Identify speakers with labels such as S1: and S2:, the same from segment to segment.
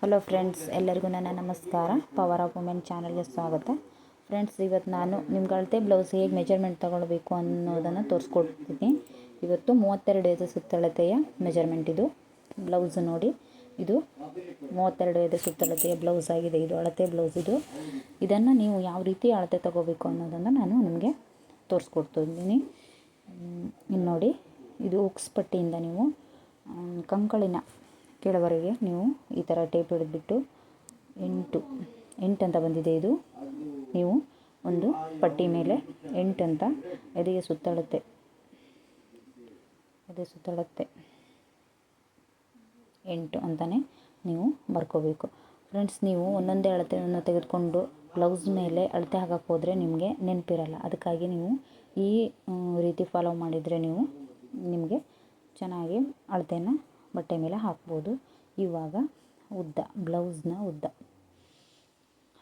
S1: Hello friends ಎಲ್ಲರಿಗೂ ನನ್ನ ನಮಸ್ಕಾರ. ಪವರ್ ಆಫ್ ವುಮೆನ್ ಚಾನಲ್ಗೆ ಸ್ವಾಗತ. ಫ್ರೆಂಡ್ಸ್ ಇವತ್ತು ನಾನು ನಿಮ್ಗೆ ಅಳತೆ ಬ್ಲೌಸ್ ಹೇಗೆ ಮೆಜರ್ಮೆಂಟ್ ತೊಗೊಳ್ಬೇಕು ಅನ್ನೋದನ್ನು ತೋರಿಸ್ಕೊಡ್ತೀನಿ ಇವತ್ತು ಮೂವತ್ತೆರಡು ಎದೆ ಸುತ್ತಳತೆಯ ಮೆಜರ್ಮೆಂಟ್ ಇದು. ಬ್ಲೌಸ್ ನೋಡಿ. ಇದು ಮೂವತ್ತೆರಡು ಎದೆ ಸುತ್ತಳತೆಯ ಬ್ಲೌಸ್ ಆಗಿದೆ. ಇದು ಅಳತೆ ಬ್ಲೌಸ್ ಇದು. ಇದನ್ನು ನೀವು ಯಾವ ರೀತಿ ಅಳತೆ ತೊಗೋಬೇಕು ಅನ್ನೋದನ್ನು ನಾನು ನಿಮಗೆ ತೋರಿಸ್ಕೊಡ್ತಿದ್ದೀನಿ. ಇನ್ನು ನೋಡಿ. ಇದು ಉಕ್ಸ್ ಪಟ್ಟಿಯಿಂದ ನೀವು ಕಂಕಳಿನ ಕೆಳವರೆಗೆ ನೀವು ಈ ಥರ ಟೇಪ್ ಹಿಡಿದ್ಬಿಟ್ಟು ಎಂಟು ಎಂಟು ಅಂತ ಬಂದಿದೆ ಇದು. ನೀವು ಒಂದು ಪಟ್ಟಿ ಮೇಲೆ ಎಂಟು ಅಂತ ಎದೆಗೆ ಸುತ್ತಳುತ್ತೆ. ಎದೆ ಸುತ್ತಳುತ್ತೆ. ಎಂಟು ಅಂತಲೇ ನೀವು ಬರ್ಕೋಬೇಕು. ಫ್ರೆಂಡ್ಸ್, ನೀವು ಒಂದೊಂದೇ ಅಳತೆಯನ್ನು ತೆಗೆದುಕೊಂಡು ಬ್ಲೌಸ್ ಮೇಲೆ ಅಳತೆ ಹಾಕಕ್ಕೆ ಹೋದರೆ ನಿಮಗೆ ನೆನಪಿರಲ್ಲ. ಅದಕ್ಕಾಗಿ ನೀವು ಈ ರೀತಿ ಫಾಲೋ ಮಾಡಿದರೆ ನೀವು ನಿಮಗೆ ಚೆನ್ನಾಗಿ ಅಳತೆನ ಬಟ್ಟೆ ಮೇಲೆ ಹಾಕ್ಬೋದು. ಇವಾಗ ಉದ್ದ, ಬ್ಲೌಸ್ನ ಉದ್ದ.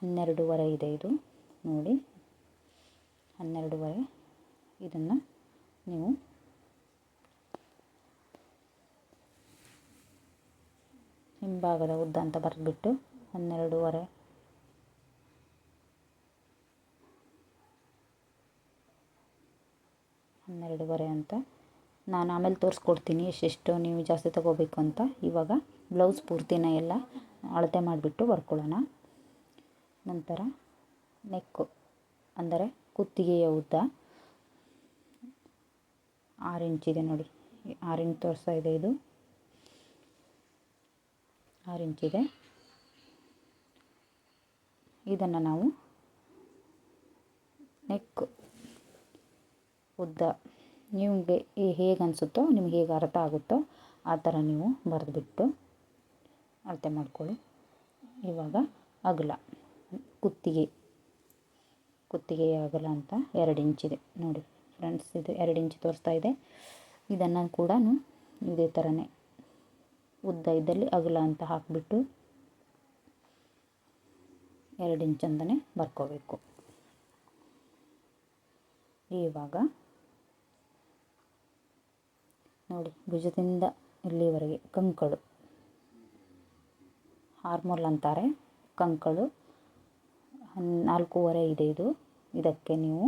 S1: ಹನ್ನೆರಡೂವರೆ ಇದೆ ಇದು. ನೋಡಿ, ಹನ್ನೆರಡೂವರೆ. ಇದನ್ನು ನೀವು ಹಿಂಭಾಗದ ಉದ್ದ ಅಂತ ಬರೆದ್ಬಿಟ್ಟು ಹನ್ನೆರಡೂವರೆ. ಹನ್ನೆರಡೂವರೆ ಅಂತ ನಾನು ಆಮೇಲೆ ತೋರಿಸ್ಕೊಡ್ತೀನಿ ಎಷ್ಟೆಷ್ಟು ನೀವು ಜಾಸ್ತಿ ತಗೋಬೇಕು ಅಂತ. ಇವಾಗ ಬ್ಲೌಸ್ ಪೂರ್ತಿನ ಎಲ್ಲ ಅಳತೆ ಮಾಡಿಬಿಟ್ಟು ಬರ್ಕೊಳ್ಳೋಣ. ನಂತರ ನೆಕ್ಕು ಅಂದರೆ ಕುತ್ತಿಗೆಯ ಉದ್ದ. ಆರು ಇಂಚಿದೆ ನೋಡಿ. ಆರು ಇಂಚ್ ತೋರಿಸ್ತಾ ಇದೆ ಇದು. ಆರು ಇಂಚಿದೆ ಇದನ್ನು ನಾವು ನೆಕ್ ಉದ್ದ ನಿಮಗೆ ಹೇಗೆ ಅನಿಸುತ್ತೋ, ನಿಮ್ಗೆ ಹೇಗೆ ಅರ್ಥ ಆಗುತ್ತೋ ಆ ಥರ ನೀವು ಬರೆದ್ಬಿಟ್ಟು ಅಳತೆ ಮಾಡ್ಕೊಳ್ಳಿ. ಇವಾಗ ಅಗಲ, ಕುತ್ತಿಗೆ ಕುತ್ತಿಗೆ ಅಗಲ ಅಂತ ಎರಡು ಇಂಚಿದೆ ನೋಡಿ ಫ್ರೆಂಡ್ಸ್, ಇದು ಎರಡು ಇಂಚು ತೋರಿಸ್ತಾ ಇದೆ. ಇದನ್ನು ಕೂಡ ಇದೇ ಥರನೇ ಉದ್ದ ಇದ್ದಲ್ಲಿ ಅಗಲ ಅಂತ ಹಾಕಿಬಿಟ್ಟು ಎರಡು ಇಂಚ್ ಅಂತಲೇ ಬರ್ಕೋಬೇಕು. ಇವಾಗ ನೋಡಿ, ಭುಜದಿಂದ ಇಲ್ಲಿವರೆಗೆ ಕಂಕಳು. ಹಾರ್ಮೋಲ್ ಅಂತಾರೆ, ಕಂಕಳು. ನಾಲ್ಕೂವರೆ ಇದೆ ಇದು. ಇದಕ್ಕೆ ನೀವು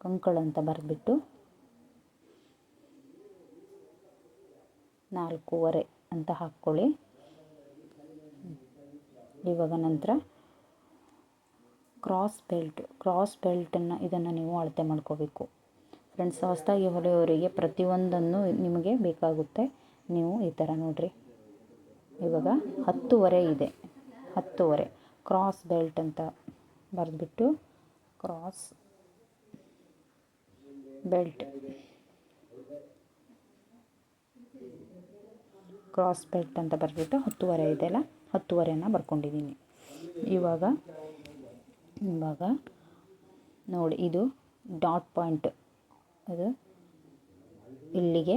S1: ಕಂಕಳು ಅಂತ ಬರೆದ್ಬಿಟ್ಟು ನಾಲ್ಕೂವರೆ ಅಂತ ಹಾಕ್ಕೊಳ್ಳಿ. ಇವಾಗ ನಂತರ ಕ್ರಾಸ್ ಬೆಲ್ಟ್ ಕ್ರಾಸ್ ಬೆಲ್ಟನ್ನು ಇದನ್ನು ನೀವು ಅಳತೆ ಮಾಡ್ಕೋಬೇಕು. ಫ್ರೆಂಡ್ಸ್ ಹೊಸದಾಗಿ ಹೊಲೆಯೋರಿಗೆ ಪ್ರತಿಯೊಂದನ್ನು ನಿಮಗೆ ಬೇಕಾಗುತ್ತೆ. ನೀವು ಈ ಥರ ನೋಡಿರಿ. ಇವಾಗ ಹತ್ತುವರೆ ಇದೆ. ಹತ್ತುವರೆ. ಕ್ರಾಸ್ ಬೆಲ್ಟ್ ಅಂತ ಬರೆದ್ಬಿಟ್ಟು ಕ್ರಾಸ್ ಬೆಲ್ಟ್ ಕ್ರಾಸ್ ಬೆಲ್ಟ್ ಅಂತ ಬರೆದ್ಬಿಟ್ಟು ಹತ್ತುವರೆ ಇದೆಯಲ್ಲ ಹತ್ತುವರೆಯನ್ನು ಬರ್ಕೊಂಡಿದ್ದೀನಿ. ಇವಾಗ ಇವಾಗ ನೋಡಿ, ಇದು ಡಾಟ್ ಪಾಯಿಂಟ್ ಇದು ಇಲ್ಲಿಗೆ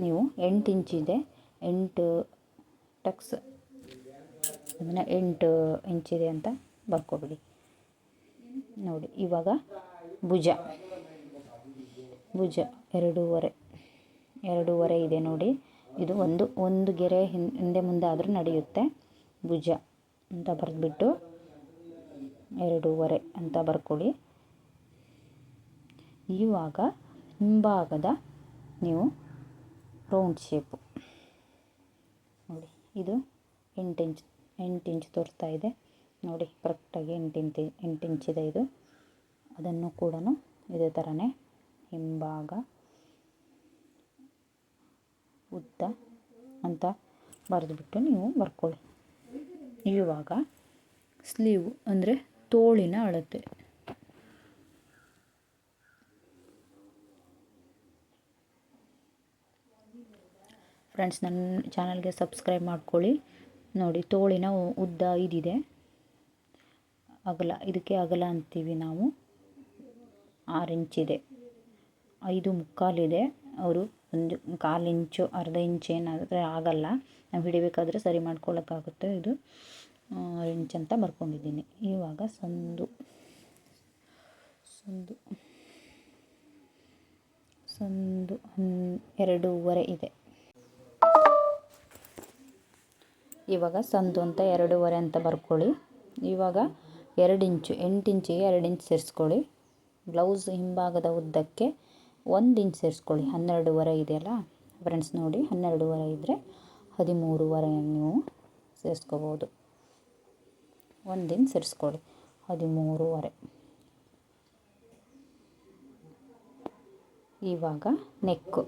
S1: ನೀವು ಎಂಟು ಇಂಚಿದೆ ಎಂಟು ಟಕ್ಸ್. ಅದನ್ನು ಎಂಟು ಇಂಚಿದೆ ಅಂತ ಬರ್ಕೊಬಿಡಿ. ನೋಡಿ, ಇವಾಗ ಭುಜ. ಭುಜ ಎರಡೂವರೆ. ಎರಡೂವರೆ ಇದೆ ನೋಡಿ. ಇದು ಒಂದು ಒಂದು ಗೆರೆ ಹಿಂದೆ ಮುಂದೆ ಆದರೂ ನಡೆಯುತ್ತೆ. ಭುಜ ಅಂತ ಬರೆದ್ಬಿಟ್ಟು ಎರಡೂವರೆ ಅಂತ ಬರ್ಕೊಳ್ಳಿ ಇವಾಗ ಹಿಂಭಾಗದ ನೀವು ರೌಂಡ್ ಶೇಪು ನೋಡಿ, ಇದು ಎಂಟು ಇಂಚ್ ಎಂಟು ಇಂಚ್ ತೋರಿಸ್ತಾ ಇದೆ. ನೋಡಿ ಕರೆಕ್ಟಾಗಿ ಎಂಟು ಇಂಚ್, ಎಂಟು ಇಂಚಿದೆ ಇದು ಅದನ್ನು ಕೂಡ ಇದೇ ಥರನೇ ಹಿಂಭಾಗ, ಉದ್ದ ಅಂತ ಬರೆದುಬಿಟ್ಟು ನೀವು ಬರ್ಕೊಳ್ಳಿ. ಇವಾಗ ಸ್ಲೀವ್ ಅಂದರೆ ತೋಳಿನ ಅಳತೆ. ಫ್ರೆಂಡ್ಸ್ ನನ್ನ ಚಾನಲ್ಗೆ ಸಬ್ಸ್ಕ್ರೈಬ್ ಮಾಡ್ಕೊಳ್ಳಿ. ನೋಡಿ, ತೋಳಿನ ಉದ್ದ ಇದಿದೆ. ಅಗಲ, ಇದಕ್ಕೆ ಅಗಲ ಅಂತೀವಿ ನಾವು. ಆರು ಇಂಚಿದೆ ಐದು ಮುಕ್ಕಾಲಿದೆ ಅವರು ಒಂದು ಕಾಲು ಇಂಚು ಅರ್ಧ ಇಂಚು ಏನಾದರೆ ಆಗಲ್ಲ. ನಾವು ಹಿಡಿಬೇಕಾದ್ರೆ ಸರಿ ಮಾಡ್ಕೊಳ್ಳೋಕ್ಕಾಗುತ್ತೆ ಇದು. ಆರು ಇಂಚ್ ಅಂತ ಬರ್ಕೊಂಡಿದ್ದೀನಿ. ಇವಾಗ ಸಂದು. ಸಂದು. ಸಂದು ಹನ್, ಎರಡೂವರೆ ಇದೆ. ಇವಾಗ ಸಂದು ಅಂತ ಎರಡೂವರೆ ಅಂತ ಬರ್ಕೊಳ್ಳಿ. ಇವಾಗ ಎರಡು ಇಂಚು, ಎಂಟು ಇಂಚಿಗೆ ಎರಡು ಇಂಚು ಸೇರಿಸ್ಕೊಳ್ಳಿ. ಬ್ಲೌಸ್ ಹಿಂಭಾಗದ ಉದ್ದಕ್ಕೆ ಒಂದು ಇಂಚು ಸೇರಿಸ್ಕೊಳ್ಳಿ. ಹನ್ನೆರಡೂವರೆ ಇದೆಯಲ್ಲ? ಫ್ರೆಂಡ್ಸ್ ನೋಡಿ, ಹನ್ನೆರಡೂವರೆ ಇದ್ದರೆ ಹದಿಮೂರುವರೆ ನೀವು ಸೇರಿಸ್ಕೋಬೋದು. ಒಂದು ಇಂಚು ಸೇರಿಸ್ಕೊಳ್ಳಿ. ಹದಿಮೂರುವರೆ. ಇವಾಗ ನೆಕ್ಕು.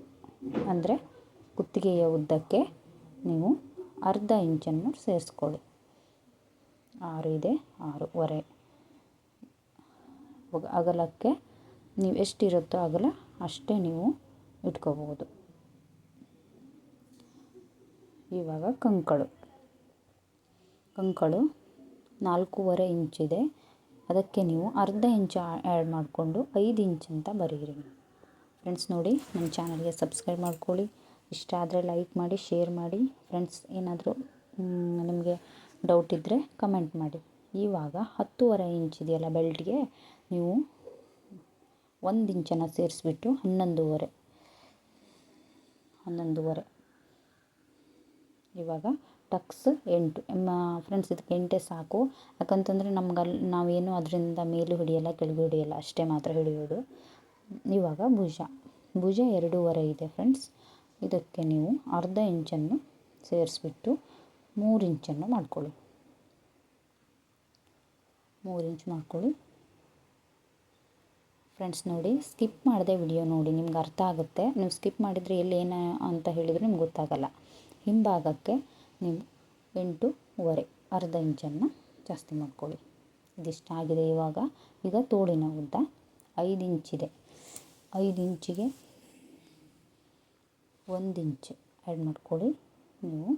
S1: ಅಂದರೆ ಕುತ್ತಿಗೆಯ ಉದ್ದಕ್ಕೆ ನೀವು ಅರ್ಧ ಇಂಚನ್ನು ಸೇರಿಸ್ಕೊಳ್ಳಿ. ಆರು ಇದೆ ಆರೂವರೆ ಅಗಲಕ್ಕೆ ನೀವು ಎಷ್ಟಿರುತ್ತೋ ಅಗಲ ಅಷ್ಟೇ ನೀವು ಇಟ್ಕೋಬಹುದು. ಇವಾಗ ಕಂಕಳು. ಕಂಕಳು ನಾಲ್ಕೂವರೆ ಇಂಚಿದೆ ಅದಕ್ಕೆ ನೀವು ಅರ್ಧ ಇಂಚು ಆ್ಯಡ್ ಮಾಡಿಕೊಂಡು ಐದು ಇಂಚ್ ಅಂತ ಬರೀರಿ. ಫ್ರೆಂಡ್ಸ್ ನೋಡಿ, ನಮ್ಮ ಚಾನಲ್ಗೆ ಸಬ್ಸ್ಕ್ರೈಬ್ ಮಾಡ್ಕೊಳ್ಳಿ. ಇಷ್ಟ ಆದರೆ ಲೈಕ್ ಮಾಡಿ ಶೇರ್ ಮಾಡಿ. ಫ್ರೆಂಡ್ಸ್ ಏನಾದರೂ ನಿಮಗೆ ಡೌಟ್ ಇದ್ದರೆ ಕಮೆಂಟ್ ಮಾಡಿ. ಇವಾಗ ಹತ್ತೂವರೆ ಇಂಚ್ ಇದೆಯಲ್ಲ ಬೆಲ್ಟ್ಗೆ, ನೀವು ಒಂದು ಇಂಚನ್ನು ಸೇರಿಸ್ಬಿಟ್ಟು ಹನ್ನೊಂದೂವರೆ ಹನ್ನೊಂದೂವರೆ. ಇವಾಗ ಟಕ್ಸ್ ಎಂಟು ಫ್ರೆಂಡ್ಸ್ ಇದಕ್ಕೆ ಎಂಟೇ ಸಾಕು. ಯಾಕಂತಂದರೆ ನಮ್ಗೆ ಅಲ್ಲಿ ನಾವೇನು ಅದರಿಂದ ಮೇಲೂ ಹಿಡಿಯಲ್ಲ, ಕೆಳಗೂ ಹಿಡಿಯಲ್ಲ, ಅಷ್ಟೇ ಮಾತ್ರ ಹಿಡಿಯೋದು. ಇವಾಗ ಭುಜ ಭುಜ ಎರಡೂವರೆ ಇದೆ ಫ್ರೆಂಡ್ಸ್ ಇದಕ್ಕೆ ನೀವು ಅರ್ಧ ಇಂಚನ್ನು ಸೇರಿಸ್ಬಿಟ್ಟು ಮೂರು ಇಂಚನ್ನು ಮಾಡ್ಕೊಳ್ಳಿ. ಮೂರು ಇಂಚ್ ಮಾಡ್ಕೊಳ್ಳಿ. ಫ್ರೆಂಡ್ಸ್ ನೋಡಿ ಸ್ಕಿಪ್ ಮಾಡಿದೆ ವಿಡಿಯೋ ನೋಡಿ, ನಿಮ್ಗೆ ಅರ್ಥ ಆಗುತ್ತೆ. ನೀವು ಸ್ಕಿಪ್ ಮಾಡಿದರೆ ಎಲ್ಲಿ ಏನು ಅಂತ ಹೇಳಿದರೆ ನಿಮ್ಗೆ ಗೊತ್ತಾಗಲ್ಲ. ಹಿಂಭಾಗಕ್ಕೆ ನೀವು ಎಂಟೂವರೆ, ಅರ್ಧ ಇಂಚನ್ನು ಜಾಸ್ತಿ ಮಾಡ್ಕೊಳ್ಳಿ. ಇದಿಷ್ಟ ಆಗಿದೆ ಇವಾಗ. ಈಗ ತೋಳಿನ ಉದ್ದ ಐದು ಇಂಚಿದೆ. ಐದು ಇಂಚಿಗೆ ಒಂದು ಇಂಚ್. ಆ್ಯಡ್ ಮಾಡ್ಕೊಳ್ಳಿ. ನೀವು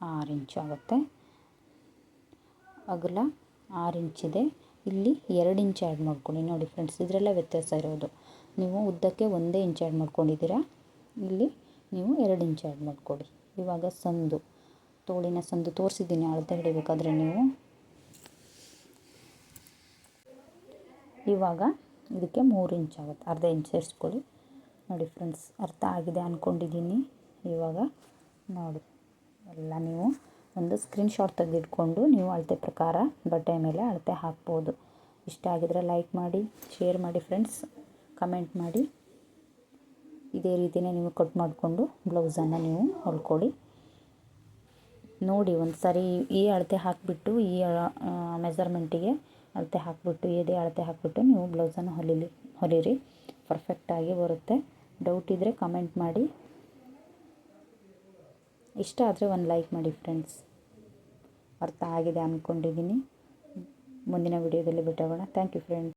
S1: ಆರು ಇಂಚು ಆಗುತ್ತೆ. ಅಗಲ ಆರು ಇಂಚಿದೆ ಇಲ್ಲಿ ಎರಡು ಇಂಚ್ ಆ್ಯಡ್ ಮಾಡ್ಕೊಳ್ಳಿ. ನೋಡಿ ಫ್ರೆಂಡ್ಸ್ ಇದರಲ್ಲ ವ್ಯತ್ಯಾಸ ಇರೋದು. ನೀವು ಉದ್ದಕ್ಕೆ ಒಂದೇ ಇಂಚ್ ಆ್ಯಡ್ ಮಾಡ್ಕೊಂಡಿದ್ದೀರಾ? ಇಲ್ಲಿ ನೀವು ಎರಡು ಇಂಚ್ ಆ್ಯಡ್ ಮಾಡ್ಕೊಳ್ಳಿ. ಇವಾಗ ಸಂದು. ತೋಳಿನ ಸಂದು ತೋರಿಸಿದ್ದೀನಿ. ಅಳತೆ ಹಿಡಿಬೇಕಾದ್ರೆ ನೀವು. ಇವಾಗ ಇದಕ್ಕೆ ಮೂರು ಇಂಚ್ ಆಗುತ್ತೆ. ಅರ್ಧ ಇಂಚ್ ಸೇರಿಸ್ಕೊಳ್ಳಿ. ನೋಡಿ ಫ್ರೆಂಡ್ಸ್ ಅರ್ಥ ಆಗಿದೆ ಅಂದ್ಕೊಂಡಿದ್ದೀನಿ ಇವಾಗ ನೋಡಿ, ಎಲ್ಲ ನೀವು ಒಂದು ಸ್ಕ್ರೀನ್ಶಾಟ್ ತೆಗೆದಿಟ್ಕೊಂಡು ನೀವು ಅಳತೆ ಪ್ರಕಾರ ಬಟ್ಟೆ ಮೇಲೆ ಅಳತೆ ಹಾಕ್ಬೋದು. ಇಷ್ಟ ಆಗಿದ್ರೆ ಲೈಕ್ ಮಾಡಿ, ಶೇರ್ ಮಾಡಿ ಫ್ರೆಂಡ್ಸ್. ಕಮೆಂಟ್ ಮಾಡಿ. ಇದೇ ರೀತಿಯೇ ನೀವು ಕಟ್ ಮಾಡಿಕೊಂಡು ಬ್ಲೌಸನ್ನು ನೀವು ಹೊಲ್ಕೊಳ್ಳಿ. ನೋಡಿ, ಒಂದು ಸಾರಿ ಈ ಅಳತೆ ಹಾಕಿಬಿಟ್ಟು, ಈ ಮೆಸರ್ಮೆಂಟಿಗೆ ಅಳತೆ ಹಾಕಿಬಿಟ್ಟು ಇದೇ ಅಳತೆ ಹಾಕಿಬಿಟ್ಟು ನೀವು ಬ್ಲೌಸನ್ನು ಹೊಲಿಲಿ, ಹೊಲಿರಿ. ಪರ್ಫೆಕ್ಟಾಗಿ ಬರುತ್ತೆ. ಡೌಟ್ ಇದ್ದರೆ ಕಮೆಂಟ್ ಮಾಡಿ. ಇಷ್ಟ ಆದರೆ ಒಂದು ಲೈಕ್ ಮಾಡಿ ಫ್ರೆಂಡ್ಸ್ ಅರ್ಥ ಆಗಿದೆ ಅಂದ್ಕೊಂಡಿದ್ದೀನಿ ಮುಂದಿನ ವಿಡಿಯೋದಲ್ಲಿ ಬಿಟ್ಟೋಗೋಣ. Thank you friends